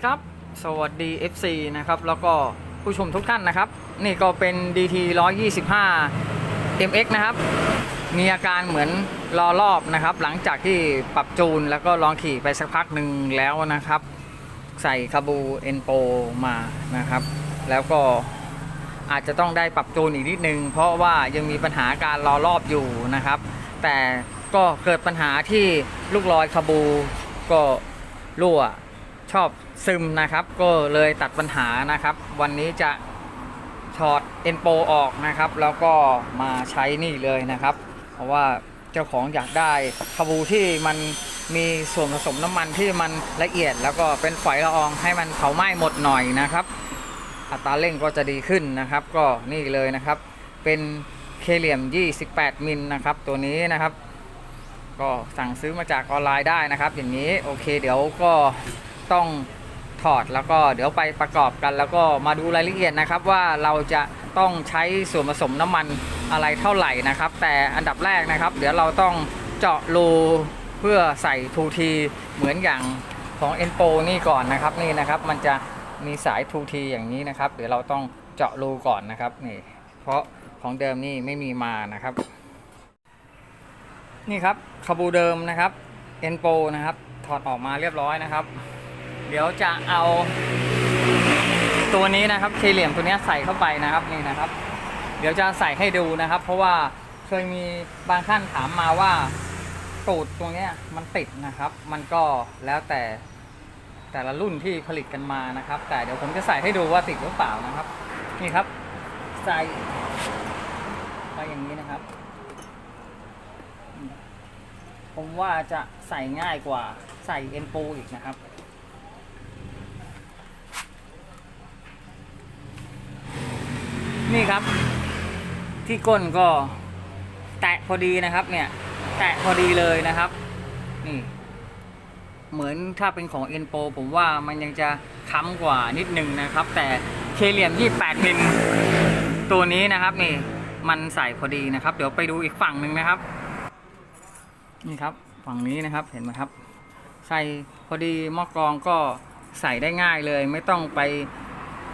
วัสดีครับ สวัสดี FC นะครับ แล้วก็ผู้ชมทุกท่านนะครับ นี่ก็เป็น DT 125 MX นะครับ มีอาการเหมือนรอรอบนะครับ หลังจากที่ปรับจูนแล้วก็ลองขี่ไปสักพักหนึ่งแล้วนะครับ ใส่คาบูเอ็นโปมานะครับ แล้วก็อาจจะต้องได้ปรับจูนอีกนิดนึง เพราะว่ายังมีปัญหาการรอรอบอยู่นะครับ แต่ก็เกิดปัญหาที่ลูกลอยคาบูก็รั่วชอบ ซึมนะครับ ก็เลยตัดปัญหานะครับ วันนี้จะถอดเอ็นโปออกนะครับ แล้วก็มาใช้นี่เลยนะครับ เพราะว่าเจ้าของอยากได้คาบูที่มันมีส่วนผสมน้ำมันที่มันละเอียด แล้วก็เป็นฝอยละอองให้มันเผาไหม้หมดหน่อยนะครับ อัตราเร่งก็จะดีขึ้นนะครับ ก็นี่เลยนะครับ เป็นเคเหลี่ยม 28 มิลนะครับ ตัวนี้นะครับ ก็สั่งซื้อมาจากออนไลน์ได้นะครับ อย่างนี้โอเค เดี๋ยวก็ต้อง ถอดแล้วก็เดี๋ยวไปประกอบกัน แล้วก็มาดูรายละเอียดนะครับว่าเราจะต้องใช้ส่วนผสมน้ำมันอะไรเท่าไหร่นะครับ แต่อันดับแรกนะครับ เดี๋ยวเราต้องเจาะรูเพื่อใส่ทูทีเหมือนอย่างของ e n p o นี่ก่อนนะครับนี่นะครับมันจะมีสายทูทีอย่างนี้นะครับเดี๋ยวเราต้องเจาะรูก่อนนะครับนี่เพราะของเดิมนี่ไม่มีมานะครับ นี่ครับคาบูเดิมนะครับเอ็นโปนะครับถอดออกมาเรียบร้อยนะครับ เดี๋ยวจะเอาตัวนี้นะครับเคเหลี่ยมตัวนี้ใส่เข้าไปนะครับนี่นะครับ เดี๋ยวจะใส่ให้ดูนะครับ เพราะว่าเคยมีบางท่านถามมาว่าตูดตัวนี้มันติดนะครับ มันก็แล้วแต่แต่ละรุ่นที่ผลิตกันมานะครับ แต่เดี๋ยวผมจะใส่ให้ดูว่าติดหรือเปล่านะครับ นี่ครับ ใส่ไปอย่างนี้นะครับ ผมว่าจะใส่ง่ายกว่าใส่เอ็นโปอีกนะครับ นี่ครับ ที่ก้นก็แตะพอดีนะครับ เนี่ย แตะพอดีเลยนะครับ นี่ เหมือนถ้าเป็นของเอ็นโปผมว่ามันยังจะค้ำกว่านิดนึงนะครับ แต่เคเหลี่ยม 28มิลตัวนี้นะครับ นี่ มันใส่พอดีนะครับ เดี๋ยวไปดูอีกฝั่งหนึ่งนะครับ นี่ครับ ฝั่งนี้นะครับเห็นไหมครับ ใส่พอดีหม้อกรองก็ใส่ได้ง่ายเลย ไม่ต้องไป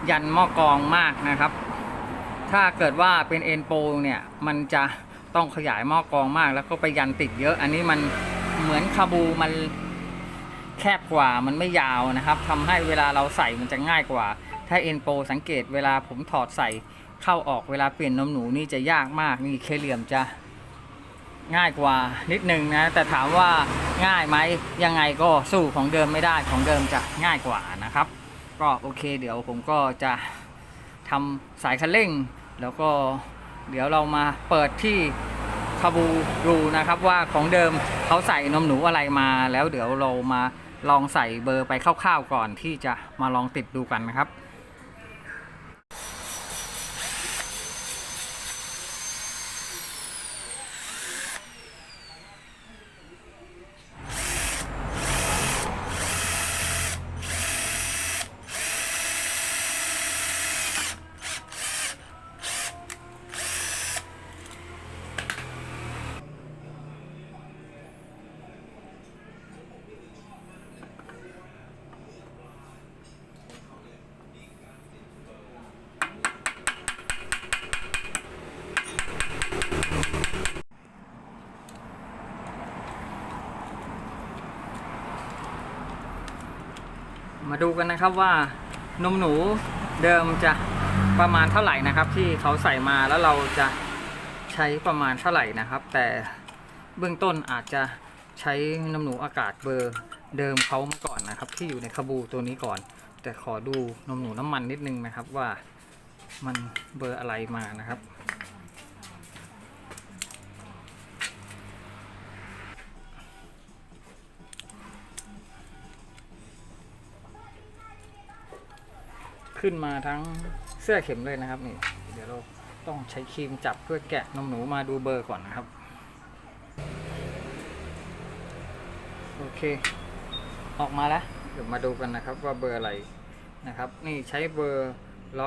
ยันหม้อกรองมากนะครับ ถ้าเกิดว่าเป็นเอ็นโปเนี่ยมันจะต้องขยายหม้อกรองมาก แล้วก็ไปยันติดเยอะ อันนี้มันเหมือนคาบูมันแคบกว่ามันไม่ยาวนะครับทำให้เวลาเราใส่มันจะง่ายกว่า ถ้าเอ็นโปสังเกตเวลาผมถอดใส่เข้าออกเวลาเปลี่ยนนมหนูนี่จะยากมากนี่เคเหลี่ยมจะง่ายกว่านิดนึงนะ แต่ถามว่าง่ายไหมยังไงก็สู้ของเดิมไม่ได้ของเดิมจะง่ายกว่านะครับ ก็โอเค เดี๋ยวผมก็จะทำสายคันเร่ง แล้วก็เดี๋ยวเรามาเปิดที่คาบูรูนะครับว่าของเดิมเขาใส่นมหนูอะไรมาแล้วเดี๋ยวเรามาลองใส่เบอร์ไปคร่าวๆก่อนที่จะมาลองติดดูกันนะครับ มาดูกันนะครับว่านมหนูเดิมจะประมาณเท่าไหร่นะครับ ที่เขาใส่มาแล้วเราจะใช้ประมาณเท่าไหร่นะครับ แต่เบื้องต้นอาจจะใช้นมหนูอากาศเบอร์เดิมเขามาก่อนนะครับ ที่อยู่ในคาบูตัวนี้ก่อน แต่ขอดูนมหนูน้ำมันนิดนึงนะครับว่ามันเบอร์อะไรมานะครับ ขึ้นมาทั้งเสื้อเข็มเลยนะครับนี่เดี๋ยวเราต้องใช้ครีมจับเพื่อแกะนมหนูมาดูเบอร์ก่อนนะครับ โอเค ออกมาแล้ว เดี๋ยวมาดูกันนะครับว่าเบอร์อะไรนะครับ นี่ใช้เบอร์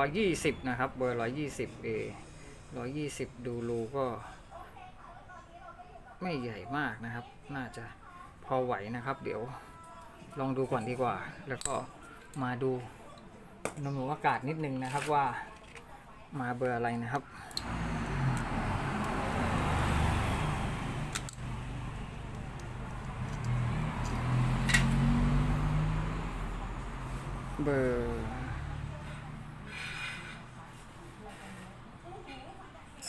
120นะครับ เบอร์120 A 120ดูรูก็ ไม่ใหญ่มากนะครับ น่าจะพอไหวนะครับ เดี๋ยวลองดูก่อนดีกว่า แล้วก็มาดู นมหนูอากาศนิดนึงนะครับว่ามาเบอร์อะไรนะครับเบอร์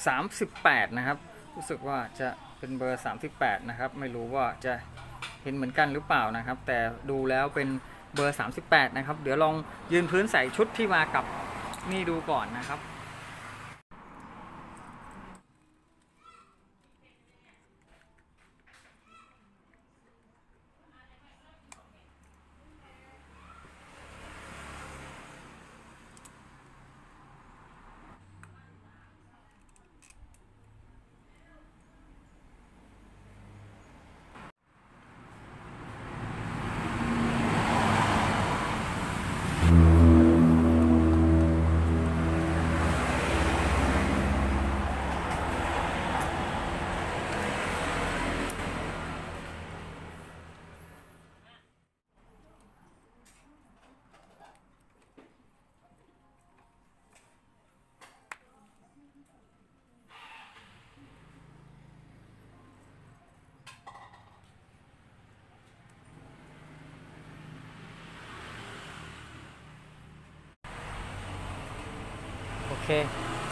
สามสิบแปดนะครับ รู้สึกว่าจะเป็นเบอร์38นะครับ ไม่รู้ว่าจะเห็นเหมือนกันหรือเปล่านะครับ แต่ดูแล้วเป็น เบอร์ 38 นะครับ เดี๋ยวลองยืนพื้นใส่ชุดที่มากับนี่ดูก่อนนะครับ เค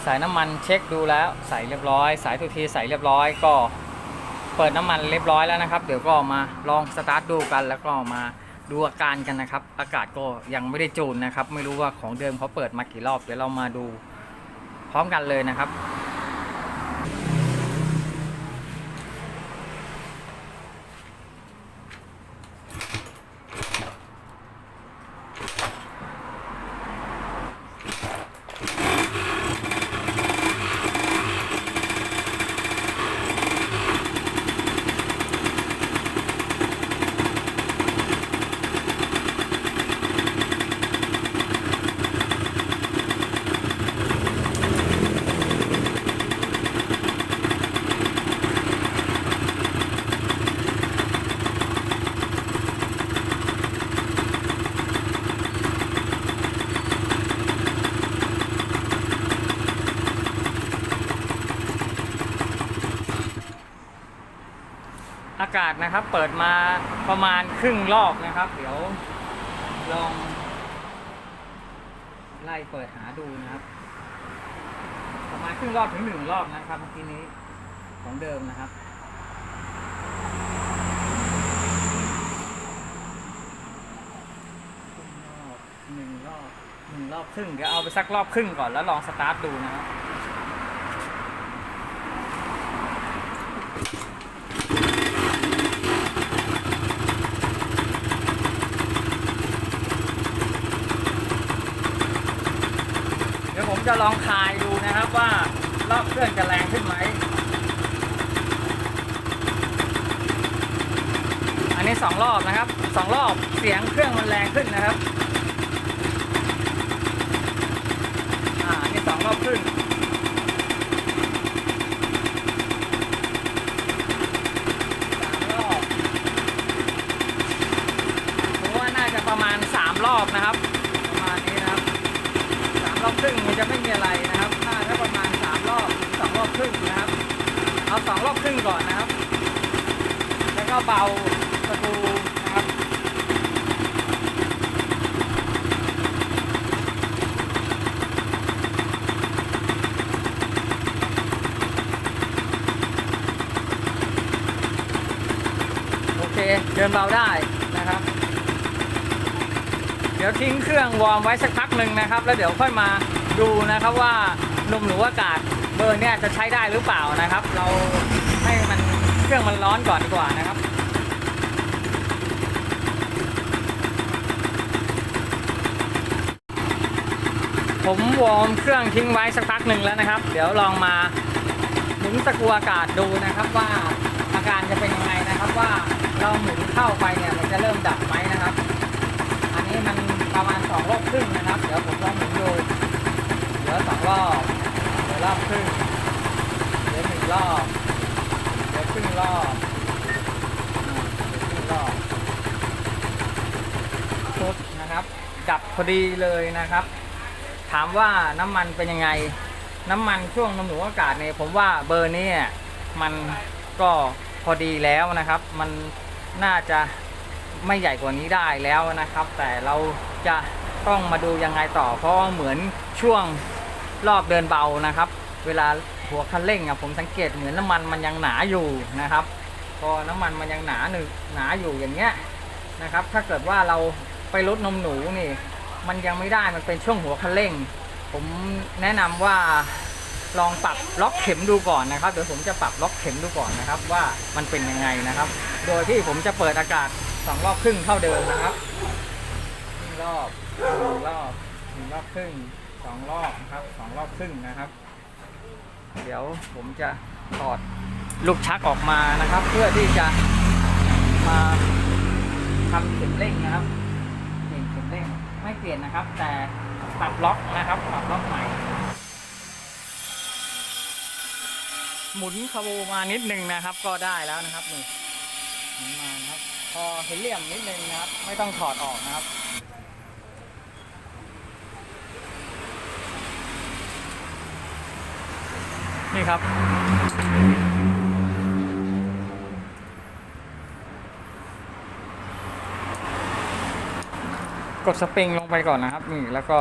สายน้ำมันเช็คดูแล้วใส่เรียบร้อย สายตัวทีใส่เรียบร้อยก็เปิดน้ำมันเรียบร้อยแล้วนะครับ เดี๋ยวก็มาลองสตาร์ทดูกันแล้วก็มาดูอาการกันนะครับ อากาศก็ยังไม่ได้จูนนะครับ ไม่รู้ว่าของเดิมเขาเปิดมากี่รอบ เดี๋ยวเรามาดูพร้อมกันเลยนะครับ อากนะครับ เปิดมาประมาณครึ่งรอบนะครับ เดี๋ยวลอง ไล่เปิดหาดูนะครับ ประมาณครึ่งรอบถึงหนึ่งรอบนะครับเมื่อกี้นี้ของเดิมนะครับครึ่งรอบหนึ่งรอบหนึ่งรอบครึ่งเดี๋ยวเอาไปสักรอบครึ่งก่อนแล้วลองสตาร์ทดูนะครับ เดี๋ยวผม จะลองคายดูนะครับว่ารอบเครื่องจะแรงขึ้นไหม อันนี้สองรอบนะครับสองรอบเสียงเครื่องมันแรงขึ้นนะครับ อ่าอันนี้สองรอบครึ่งสามรอบผมว่าน่าจะประมาณสามรอบนะครับ ประมาณนี้นะครับสามรอบครึ่งมันจะ ครึ่งนะครับ เอาสองรอบครึ่งก่อนนะครับ แล้วก็เบาประตูนะครับโอเคเดินเบาได้นะครับ เดี๋ยวทิ้งเครื่องวอร์มไว้สักพักหนึ่งนะครับ แล้วเดี๋ยวค่อยมาดูนะครับว่านมหนูอากาศ บอร์เนี่ยจะใช้ได้หรือเปล่านะครับ เราให้มันเครื่องมันร้อนก่อนดีกว่านะครับผมวอร์มเครื่องทิ้งไว้สักพักหนึ่งแล้วนะครับ เดี๋ยวลองมาหมุนสกรูอากาศดูนะครับว่าอาการจะเป็นยังไงนะครับว่าเราหมุนเข้าไปเนี่ยมันจะเริ่มดับไหมนะครับ อันนี้มันประมาณสองรอบครึ่งนะครับ เดี๋ยวผมลองหมุนดูเดี๋ยวสองรอบ รอบครึ่งเดี๋ยวหนึ่งรอบเดี๋ยวครึ่งรอบเดี๋ยวครึ่งรอบชุดนะครับ ดับพอดีเลยนะครับ ถามว่าน้ำมันเป็นยังไง น้ำมันช่วงนมหนูอากาศเนี่ยผมว่าเบอร์นี้มันก็พอดีแล้วนะครับ มันน่าจะไม่ใหญ่กว่านี้ได้แล้วนะครับ แต่เราจะต้องมาดูยังไงต่อเพราะว่าเหมือนช่วง รอบเดินเบานะครับ เวลาหัวคันเร่งอะผมสังเกตเหมือนน้ำมันมันยังหนาอยู่นะครับ พอน้ำมันมันยังหนาหนึ่งหนาอยู่อย่างเงี้ยนะครับ ถ้าเกิดว่าเราไปลดนมหนูนี่ มันยังไม่ได้มันเป็นช่วงหัวคันเร่ง ผมแนะนำว่าลองปรับล็อกเข็มดูก่อนนะครับเดี๋ยวผมจะปรับล็อกเข็มดูก่อนนะครับ ว่ามันเป็นยังไงนะครับ โดยที่ผมจะเปิดอากาศสองรอบครึ่งเท่าเดิมนะครับหนึ่งรอบหนึ่งรอบหนึ่งรอบครึ่ง สองรอบนะครับสองรอบครึ่งนะครับ เดี๋ยวผมจะถอดลูกชักออกมานะครับ เพื่อที่จะมาทำเข็มเร่งนะครับนี่เข็มเร่งไม่เปลี่ยนนะครับ แต่ปรับล็อกนะครับปรับล็อกใหม่หมุนคาโบมานิดนึงนะครับ ก็ได้แล้วนะครับนี่หมุนมานะครับพอเห็นเหลี่ยมนิดนึงนะครับ ไม่ต้องถอดออกนะครับ นี่ครับ กดสปริงลงไปก่อนนะครับนี่แล้วก็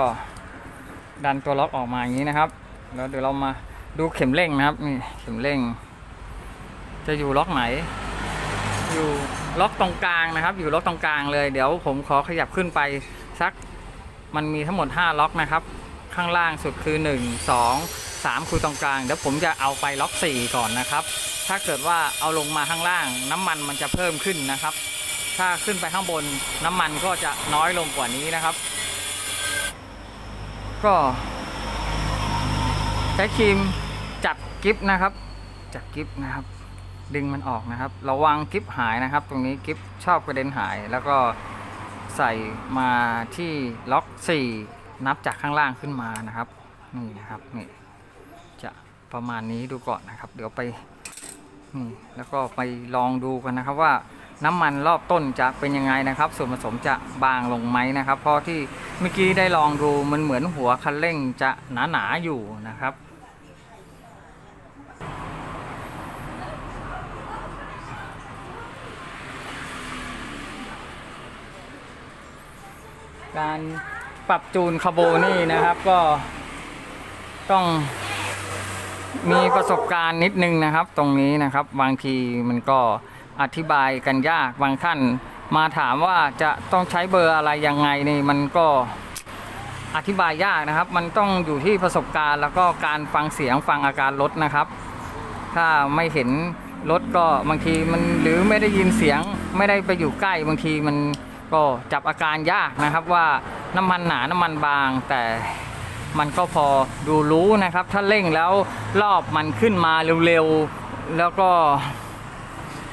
ดันตัวล็อกออกมาอย่างนี้นะครับ แล้วเดี๋ยวเรามาดูเข็มเร่งนะครับนี่เข็มเร่ง จะอยู่ล็อกไหน อยู่ล็อกตรงกลางนะครับ อยู่ล็อกตรงกลางเลย เดี๋ยวผมขอขยับขึ้นไปสักมันมีทั้งหมด 5 ล็อกนะครับ ข้างล่างสุดคือ 1 2 3คือตรงกลางเดี๋ยวผมจะเอาไปล็อก 4 ก่อนนะครับ ถ้าเกิดว่าเอาลงมาข้างล่าง น้ำมันมันจะเพิ่มขึ้นนะครับ ถ้าขึ้นไปข้างบนน้ำมันก็จะน้อยลงกว่านี้นะครับ ก็ใช้ครีมจับกิฟนะครับ จับกิฟนะครับ ดึงมันออกนะครับ ระวังกิฟหายนะครับ ตรงนี้กิฟชอบกระเด็นหาย แล้วก็ใส่มาที่ล็อก 4 นับจากข้างล่างขึ้นมานะครับ นี่นะครับนี่ ประมาณนี้ดูก่อนนะครับ เดี๋ยวไปนี่แล้วก็ไปลองดูกันนะครับว่าน้ำมันรอบต้นจะเป็นยังไงนะครับ ส่วนผสมจะบางลงไหมนะครับ เพราะที่เมื่อกี้ได้ลองดูมันเหมือนหัวคันเร่งจะหนาๆอยู่นะครับการปรับจูนคาร์โบนี่นะครับก็ต้อง มีประสบการณ์นิดนึงนะครับ ตรงนี้นะครับ บางทีมันก็อธิบายกันยากบางท่านมาถามว่าจะต้องใช้เบอร์อะไรยังไงนี่มันก็อธิบายยากนะครับ มันต้องอยู่ที่ประสบการณ์แล้วก็การฟังเสียงฟังอาการรถนะครับ ถ้าไม่เห็นรถก็บางทีมันหรือไม่ได้ยินเสียงไม่ได้ไปอยู่ใกล้บางทีมันก็จับอาการยากนะครับว่าน้ำมันหนาน้ำมันบางแต่ มันก็พอดูรู้นะครับ ถ้าเร่งแล้วรอบมันขึ้นมาเร็วๆ แล้วก็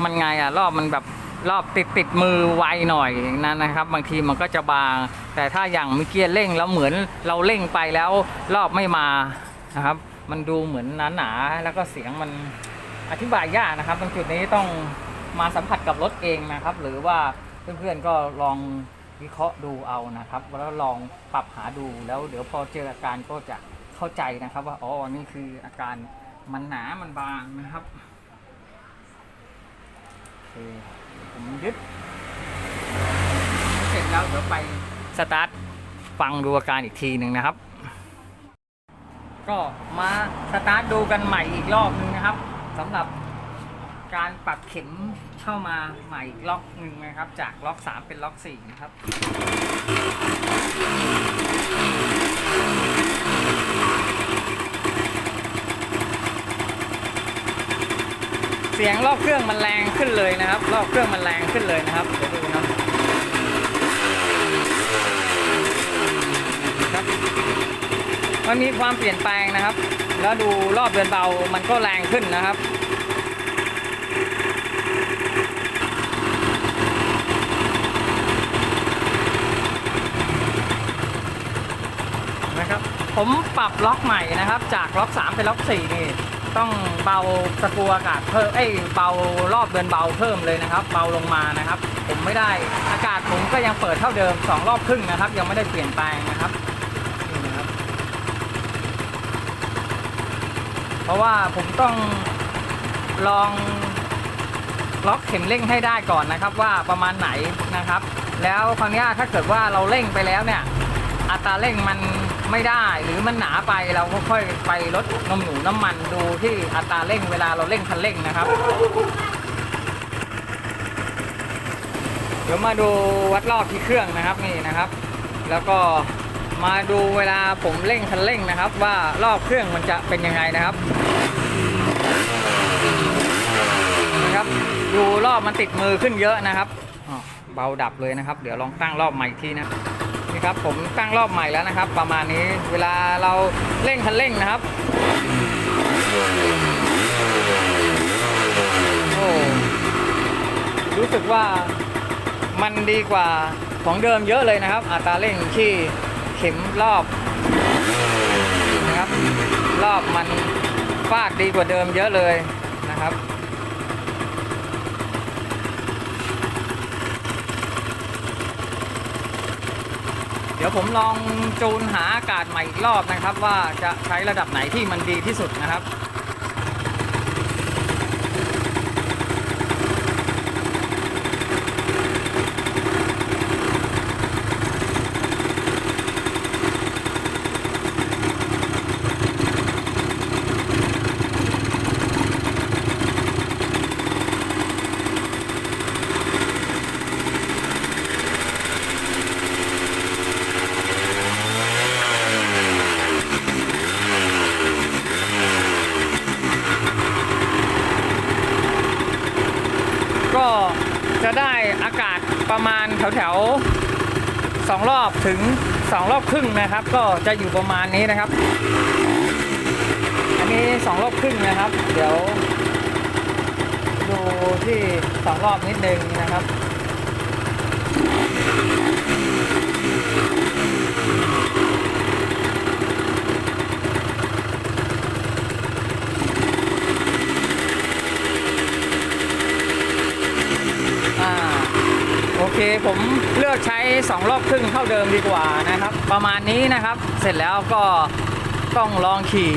มันไงอะรอบมันแบบรอบติดติดมือไวหน่อยนั่นนะครับ บางทีมันก็จะบาง แต่ถ้าอย่างเมื่อกี้เร่งแล้วเหมือนเราเร่งไปแล้วรอบไม่มานะครับ มันดูเหมือนหนาๆแล้วก็เสียงมันอธิบายยากนะครับตรงจุดนี้ต้องมาสัมผัสกับรถเองนะครับ หรือว่าเพื่อนๆก็ลอง วิเคราะห์ดูเอานะครับ แล้วลองปรับหาดูแล้วเดี๋ยวพอเจออาการก็จะเข้าใจนะครับ ว่าอ๋อนี่คืออาการมันหนามันบางนะครับโอเคผมยึดเสร็จแล้วเดี๋ยวไปสตาร์ทฟังดูอาการอีกทีหนึ่งนะครับ ก็มาสตาร์ทดูกันใหม่อีกรอบนึงนะครับสำหรับ การปรับเข็มเข้ามาใหม่อีกล็อกหนึ่งนะครับ จากล็อก3เป็นล็อก4นะครับเสียงรอบเครื่องมันแรงขึ้นเลยนะครับ รอบเครื่องมันแรงขึ้นเลยนะครับเดี๋ยวดูนะครับครับ มันมีความเปลี่ยนแปลงนะครับ แล้วดูรอบเดินเบามันก็แรงขึ้นนะครับ นะครับ ผมปรับล็อกใหม่นะครับ จากล็อก 3 เป็นล็อก4นี่ต้องเบาสกรูอากาศเพิ่มเอ้ยเบารอบเดินเบาเพิ่มเลยนะครับ เบาลงมานะครับ ผมไม่ได้อากาศผมก็ยังเปิดเท่าเดิมสองรอบครึ่งนะครับ ยังไม่ได้เปลี่ยนแปลงนะครับนี่นะครับ เพราะว่าผมต้องลองล็อกเข็มเร่งให้ได้ก่อนนะครับ ว่าประมาณไหนนะครับ แล้วคราวนี้ถ้าเกิดว่าเราเร่งไปแล้วเนี่ยอัตราเร่งมัน ไม่ได้หรือมันหนาไปเราก็ค่อยไปลดนมหนูน้ำมันดูที่อัตราเร่งเวลาเราเร่งคันเร่งนะครับ เดี๋ยวมาดูวัดรอบที่เครื่องนะครับนี่นะครับ แล้วก็มาดูเวลาผมเร่งคันเร่งนะครับ ว่ารอบเครื่องมันจะเป็นยังไงนะครับนะครับดูรอบมันติดมือขึ้นเยอะนะครับเบาดับเลยนะครับ เดี๋ยวลองตั้งรอบใหม่อีกทีนะ นี่ครับผมตั้งรอบใหม่แล้วนะครับ ประมาณนี้เวลาเราเร่งคันเร่งนะครับโอ้รู้สึกว่ามันดีกว่าของเดิมเยอะเลยนะครับ อัตราเร่งที่เข็มรอบนะครับ รอบมันฟาดดีกว่าเดิมเยอะเลยนะครับ ดี๋ยวผมลองจูนหาอากาศใหม่อีกรอบนะครับ ว่าจะใช้ระดับไหนที่มันดีที่สุดนะครับ 2รอบครึ่งนะครับ ก็จะอยู่ประมาณนี้นะครับ อันนี้ 2 รอบครึ่งนะครับ เดี๋ยว ดูที่ 2 รอบนิดนึงนะครับ เคผมเลือกใช้ 2 รอบครึ่งเท่าเดิมดีกว่านะครับ ประมาณนี้นะครับ เสร็จแล้วก็ต้องลองขี่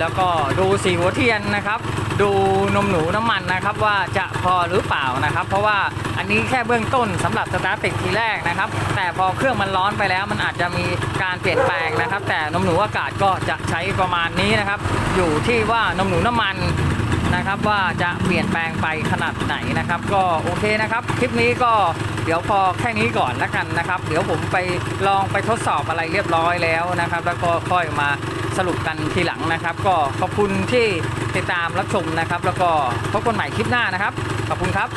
แล้วก็ดูสีหัวเทียนนะครับ ดูนมหนูน้ำมันนะครับ ว่าจะพอหรือเปล่านะครับ เพราะว่าอันนี้แค่เบื้องต้นสำหรับสตาร์ทติดทีแรกนะครับ แต่พอเครื่องมันร้อนไปแล้ว มันอาจจะมีการเปลี่ยนแปลงนะครับ แต่นมหนูอากาศก็จะใช้ประมาณนี้นะครับ อยู่ที่ว่านมหนูน้ำมัน นะครับว่าจะเปลี่ยนแปลงไปขนาดไหนนะครับ ก็โอเคนะครับ คลิปนี้ก็เดี๋ยวพอแค่นี้ก่อนแล้วกันนะครับ เดี๋ยวผมไปลองไปทดสอบอะไรเรียบร้อยแล้วนะครับ แล้วก็ค่อยมาสรุปกันทีหลังนะครับ ก็ขอบคุณที่ติดตามรับชมนะครับ แล้วก็พบกันใหม่คลิปหน้านะครับ ขอบคุณครับ